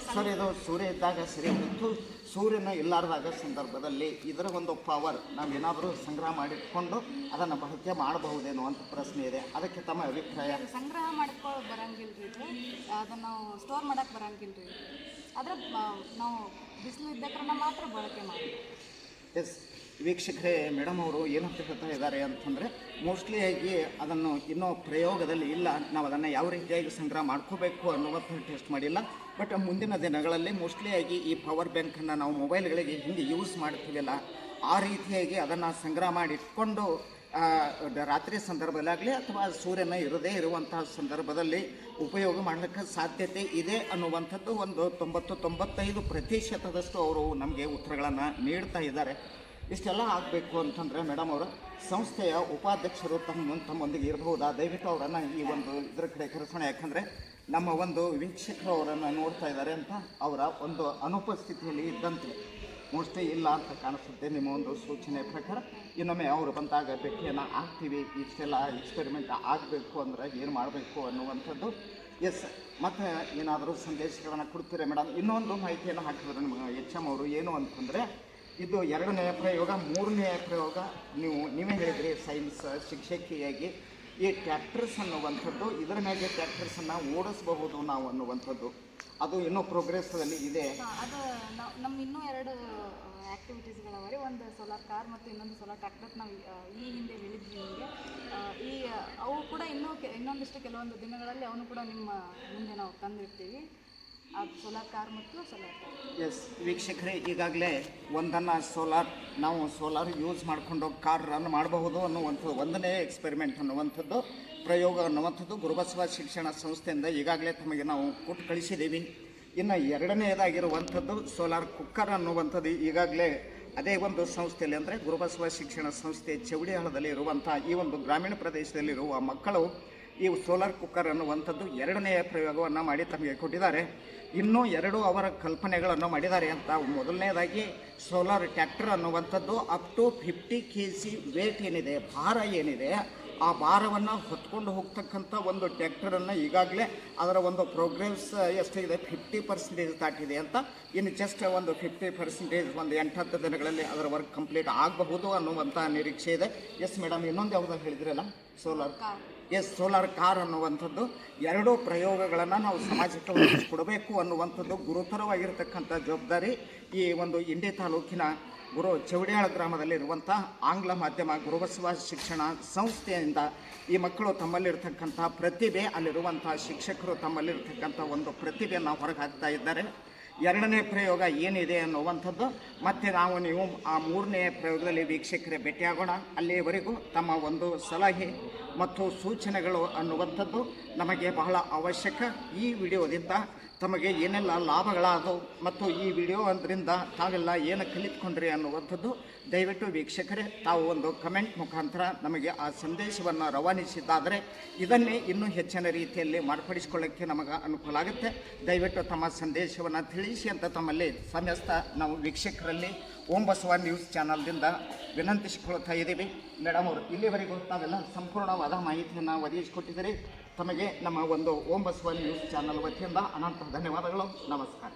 ಸರ್, ಇದು ಸೂರ್ಯ ಇದ್ದಾಗ ಸರಿ ಮತ್ತು ಸೂರ್ಯನ ಇಲ್ಲಾರ್ದಾಗ ಸಂದರ್ಭದಲ್ಲಿ ಇದರ ಒಂದು ಪವರ್ ನಾವೇನಾದರೂ ಸಂಗ್ರಹ ಮಾಡಿಟ್ಕೊಂಡು ಅದನ್ನು ಬಳಕೆ ಮಾಡಬಹುದೇನೋ ಅಂತ ಪ್ರಶ್ನೆ ಇದೆ. ಅದಕ್ಕೆ ತಮ್ಮ ಅಭಿಪ್ರಾಯ? ಸಂಗ್ರಹ ಮಾಡ್ಕೊಳ್ಳೋಕೆ ಬರಂಗಿಲ್ಲ ರೀ ಅದನ್ನು ಸ್ಟೋರ್ ಮಾಡಕ್ಕೆ ಬರಂಗಿಲ್ಲ ರೀ ಆದರೆ ನಾವು ಬಿಸಿಲು ಇದ್ದಕ್ರನ್ನ ಮಾತ್ರ ಬಳಕೆ ಮಾಡಿ ಎಸ್ ವೀಕ್ಷಕರೇ, ಮೇಡಮ್ ಅವರು ಏನಂತ ಹೇಳ್ತಾ ಇದ್ದಾರೆ ಅಂತಂದರೆ ಮೋಸ್ಟ್ಲಿ ಆಗಿ ಅದನ್ನು ಇನ್ನೂ ಪ್ರಯೋಗದಲ್ಲಿ ಇಲ್ಲ. ನಾವು ಅದನ್ನು ಯಾವ ರೀತಿಯಾಗಿ ಸಂಗ್ರಹ ಮಾಡ್ಕೋಬೇಕು ಅನ್ನುವಂಥ ಟೆಸ್ಟ್ ಮಾಡಿಲ್ಲ. ಬಟ್ ಮುಂದಿನ ದಿನಗಳಲ್ಲಿ ಮೋಸ್ಟ್ಲಿ ಆಗಿ ಈ ಪವರ್ ಬ್ಯಾಂಕನ್ನು ನಾವು ಮೊಬೈಲ್ಗಳಿಗೆ ಹಿಂದೆ ಯೂಸ್ ಮಾಡ್ತೀವಲ್ಲ, ಆ ರೀತಿಯಾಗಿ ಅದನ್ನು ಸಂಗ್ರಹ ಮಾಡಿ ಇಟ್ಕೊಂಡು ರಾತ್ರಿ ಸಂದರ್ಭದಲ್ಲಾಗಲಿ ಅಥವಾ ಸೂರ್ಯನ ಇರದೇ ಇರುವಂತಹ ಸಂದರ್ಭದಲ್ಲಿ ಉಪಯೋಗ ಮಾಡಲಿಕ್ಕೆ ಸಾಧ್ಯತೆ ಇದೆ ಅನ್ನುವಂಥದ್ದು ಒಂದು ತೊಂಬತ್ತು ತೊಂಬತ್ತೈದು ಪ್ರತಿಶತದಷ್ಟು ಅವರು ನಮಗೆ ಉತ್ತರಗಳನ್ನು ನೀಡ್ತಾ ಇದ್ದಾರೆ. ಇಷ್ಟೆಲ್ಲ ಆಗಬೇಕು ಅಂತಂದರೆ ಮೇಡಮ್ ಅವರು, ಸಂಸ್ಥೆಯ ಉಪಾಧ್ಯಕ್ಷರು ತಮ್ಮ ತಮ್ಮೊಂದಿಗೆ ಇರಬಹುದಾ? ದಯವಿಟ್ಟು ಅವರನ್ನು ಈ ಒಂದು ಇದರ ಕಡೆ ಕರೆಸೋಣ. ಯಾಕಂದರೆ ನಮ್ಮ ಒಂದು ವೀಕ್ಷಕರು ಅವರನ್ನು ನೋಡ್ತಾ ಇದ್ದಾರೆ ಅಂತ ಅವರ ಒಂದು ಅನುಪಸ್ಥಿತಿಯಲ್ಲಿ ಇದ್ದಂತೆ. ಮೋಸ್ಟ್ಲಿ ಇಲ್ಲ ಅಂತ ಕಾಣಿಸುತ್ತೆ ನಿಮ್ಮ ಒಂದು ಸೂಚನೆ ಪ್ರಕಾರ. ಇನ್ನೊಮ್ಮೆ ಅವರು ಬಂದಾಗ ಭೇಟಿಯನ್ನು ಆಗ್ತೀವಿ ಇಷ್ಟೆಲ್ಲ ಎಕ್ಸ್ಪೆರಿಮೆಂಟ್ ಆಗಬೇಕು ಅಂದ್ರೆ ಏನು ಮಾಡಬೇಕು ಅನ್ನುವಂಥದ್ದು. ಎಸ್ ಮತ್ತು ಏನಾದರೂ ಸಂದೇಶಗಳನ್ನು ಕೊಡ್ತೀರಾ ಮೇಡಮ್ ಇನ್ನೊಂದು ಮಾಹಿತಿಯನ್ನು ಹಾಕಿದ್ರೆ ನಿಮಗೆ ಎಚ್ ಎಂ ಅವರು ಏನು ಅಂತಂದರೆ, ಇದು ಎರಡನೆಯ ಪ್ರಯೋಗ, ಮೂರನೇ ಪ್ರಯೋಗ. ನೀವು, ನೀವೇ ಹೇಳಿದ್ರಿ ಸೈನ್ಸ್ ಶಿಕ್ಷಕಿಯಾಗಿ ಈ ಟ್ಯಾಕ್ಟರ್ಸ್ ಅನ್ನುವಂಥದ್ದು, ಇದರ ಮೇಲೆ ಟ್ಯಾಕ್ಟರ್ಸನ್ನು ಓಡಿಸಬಹುದು ನಾವು ಅನ್ನುವಂಥದ್ದು. ಅದು ಇನ್ನೂ ಪ್ರೋಗ್ರೆಸ್ಸಲ್ಲಿ ಇದೆ. ಅದು ನಮ್ಮ ಇನ್ನೂ ಎರಡು ಆ್ಯಕ್ಟಿವಿಟೀಸ್ಗಳವ ರೀ ಒಂದು ಸೋಲಾರ್ ಕಾರ್ ಮತ್ತು ಇನ್ನೊಂದು ಸೋಲಾರ್ ಟ್ರ್ಯಾಕ್ಟರ್ ನಾವು ಈ ಹಿಂದೆ ಹೇಳಿದ್ವಿ ನಿಮಗೆ. ಈ ಅವು ಕೂಡ ಇನ್ನೂ ಇನ್ನೊಂದಿಷ್ಟು ಕೆಲವೊಂದು ದಿನಗಳಲ್ಲಿ ಅವನು ಕೂಡ ನಿಮ್ಮ ಮುಂದೆ ನಾವು ತಂದಿರ್ತೀವಿ. ಅದು ಸೋಲಾರ್ ಕಾರ್ ಮತ್ತು ಸೋಲಾರ್ ಎಸ್ ವೀಕ್ಷಕರೇ, ಈಗಾಗಲೇ ಒಂದನ್ನು ಸೋಲಾರ್ ನಾವು ಸೋಲಾರ್ ಯೂಸ್ ಮಾಡಿಕೊಂಡು ಕಾರ್ ರನ್ ಮಾಡಬಹುದು ಅನ್ನುವಂಥದ್ದು, ಒಂದನೇ ಎಕ್ಸ್ಪೆರಿಮೆಂಟ್ ಅನ್ನುವಂಥದ್ದು, ಪ್ರಯೋಗ ಅನ್ನುವಂಥದ್ದು ಗುರುಬಸವ ಶಿಕ್ಷಣ ಸಂಸ್ಥೆಯಿಂದ ಈಗಾಗಲೇ ತಮಗೆ ನಾವು ಕೊಟ್ಟು ಕಳಿಸಿದ್ದೀವಿ. ಇನ್ನು ಎರಡನೆಯದಾಗಿರುವಂಥದ್ದು ಸೋಲಾರ್ ಕುಕ್ಕರ್ ಅನ್ನುವಂಥದ್ದು ಈಗಾಗಲೇ ಅದೇ ಒಂದು ಸಂಸ್ಥೆಯಲ್ಲಿ ಅಂದರೆ ಗುರುಬಸವ ಶಿಕ್ಷಣ ಸಂಸ್ಥೆ ಚೌಡಿಹಾಳದಲ್ಲಿ ಇರುವಂಥ ಈ ಒಂದು ಗ್ರಾಮೀಣ ಪ್ರದೇಶದಲ್ಲಿರುವ ಮಕ್ಕಳು ಈ ಸೋಲಾರ್ ಕುಕ್ಕರ್ ಅನ್ನುವಂಥದ್ದು ಎರಡನೆಯ ಪ್ರಯೋಗವನ್ನು ಮಾಡಿ ತಮಗೆ ಕೊಟ್ಟಿದ್ದಾರೆ. ಇನ್ನೂ ಎರಡು ಅವರ ಕಲ್ಪನೆಗಳನ್ನು ಮಾಡಿದ್ದಾರೆ ಅಂತ ಮೊದಲನೇದಾಗಿ ಸೋಲಾರ್ ಟ್ಯಾಕ್ಟರ್ ಅನ್ನುವಂಥದ್ದು up to fifty K G weight ಏನಿದೆ, ಭಾರ ಏನಿದೆ ಆ ಭಾರವನ್ನು ಹೊತ್ಕೊಂಡು ಹೋಗ್ತಕ್ಕಂಥ ಒಂದು ಟ್ಯಾಕ್ಟರನ್ನು ಈಗಾಗಲೇ ಅದರ ಒಂದು ಪ್ರೋಗ್ರೆಸ್ ಎಷ್ಟಿದೆ? ಫಿಫ್ಟಿ ಪರ್ಸೆಂಟೇಜ್ ದಾಟಿದೆ ಅಂತ. ಇನ್ನು ಜಸ್ಟ್ ಒಂದು ಫಿಫ್ಟಿ ಪರ್ಸೆಂಟೇಜ್ ಒಂದು ಎಂಟತ್ತು ದಿನಗಳಲ್ಲಿ ಅದರ ವರ್ಕ್ ಕಂಪ್ಲೀಟ್ ಆಗಬಹುದು ಅನ್ನುವಂಥ ನಿರೀಕ್ಷೆ ಇದೆ. ಎಸ್ ಮೇಡಮ್ ಇನ್ನೊಂದು ಯಾವುದೋ ಹೇಳಿದ್ರಲ್ಲ? ಸೋಲಾರ್ ಎಸ್ ಸೋಲಾರ್ ಕಾರ್ ಅನ್ನುವಂಥದ್ದು. ಎರಡೂ ಪ್ರಯೋಗಗಳನ್ನು ನಾವು ಸಮಾಜಕ್ಕೆ ಒದಗಿಸಿಕೊಡಬೇಕು ಅನ್ನುವಂಥದ್ದು ಗುರುತರವಾಗಿರ್ತಕ್ಕಂಥ ಜವಾಬ್ದಾರಿ ಈ ಒಂದು ಇಂಡಿ ತಾಲೂಕಿನ ಗುರು ಚೌಡಿಯಾಳ ಗ್ರಾಮದಲ್ಲಿರುವಂಥ ಆಂಗ್ಲ ಮಾಧ್ಯಮ ಗುರುಬಸವ ಶಿಕ್ಷಣ ಸಂಸ್ಥೆಯಿಂದ ಈ ಮಕ್ಕಳು ತಮ್ಮಲ್ಲಿರ್ತಕ್ಕಂಥ ಪ್ರತಿಭೆ ಅಲ್ಲಿರುವಂಥ ಶಿಕ್ಷಕರು ತಮ್ಮಲ್ಲಿರ್ತಕ್ಕಂಥ ಒಂದು ಪ್ರತಿಭೆಯನ್ನು ಹೊರಗೆ ಹಾಕ್ತಾ ಇದ್ದಾರೆ. ಎರಡನೇ ಪ್ರಯೋಗ ಏನಿದೆ ಅನ್ನುವಂಥದ್ದು, ಮತ್ತೆ ನಾವು ನೀವು ಆ ಮೂರನೇ ಪ್ರಯೋಗದಲ್ಲಿ ವೀಕ್ಷಕರೇ ಭೇಟಿಯಾಗೋಣ. ಅಲ್ಲಿಯವರೆಗೂ ತಮ್ಮ ಒಂದು ಸಲಹೆ ಮತ್ತು ಸೂಚನೆಗಳು ಅನ್ನುವಂಥದ್ದು ನಮಗೆ ಬಹಳ ಅವಶ್ಯಕ. ಈ ವಿಡಿಯೋದಿಂದ ತಮಗೆ ಏನೆಲ್ಲ ಲಾಭಗಳಾದವು ಮತ್ತು ಈ ವಿಡಿಯೋ ಅದರಿಂದ ತಾವೆಲ್ಲ ಏನು ಕಲಿತ್ಕೊಂಡ್ರಿ ಅನ್ನುವಂಥದ್ದು ದಯವಿಟ್ಟು ವೀಕ್ಷಕರೇ, ತಾವು ಒಂದು ಕಮೆಂಟ್ ಮುಖಾಂತರ ನಮಗೆ ಆ ಸಂದೇಶವನ್ನು ರವಾನಿಸಿದ್ದಾದರೆ ಇದನ್ನೇ ಇನ್ನೂ ಹೆಚ್ಚಿನ ರೀತಿಯಲ್ಲಿ ಮಾರ್ಪಡಿಸಿಕೊಳ್ಳೋಕ್ಕೆ ನಮಗೆ ಅನುಕೂಲ ಆಗುತ್ತೆ. ದಯವಿಟ್ಟು ತಮ್ಮ ಸಂದೇಶವನ್ನು ತಿಳಿಸಿ ಅಂತ ತಮ್ಮಲ್ಲಿ ಸಮಸ್ತ ನಾವು ವೀಕ್ಷಕರಲ್ಲಿ ಓಂ ಬಸವ ನ್ಯೂಸ್ ಚಾನಲ್ದಿಂದ ವಿನಂತಿಸಿಕೊಳ್ತಾ ಇದ್ದೀವಿ. ಮೇಡಮ್ ಅವರು, ಇಲ್ಲಿವರೆಗೂ ತಾವೆಲ್ಲ ಸಂಪೂರ್ಣವಾದ ಮಾಹಿತಿಯನ್ನು ಒದಗಿಸಿಕೊಟ್ಟಿದ್ದೀರಿ. ತಮಗೆ ನಮ್ಮ ಒಂದು ಓಂ ಬಸವ ನ್ಯೂಸ್ ಚಾನಲ್ ವತಿಯಿಂದ ಅನಂತ ಧನ್ಯವಾದಗಳು. ನಮಸ್ಕಾರ.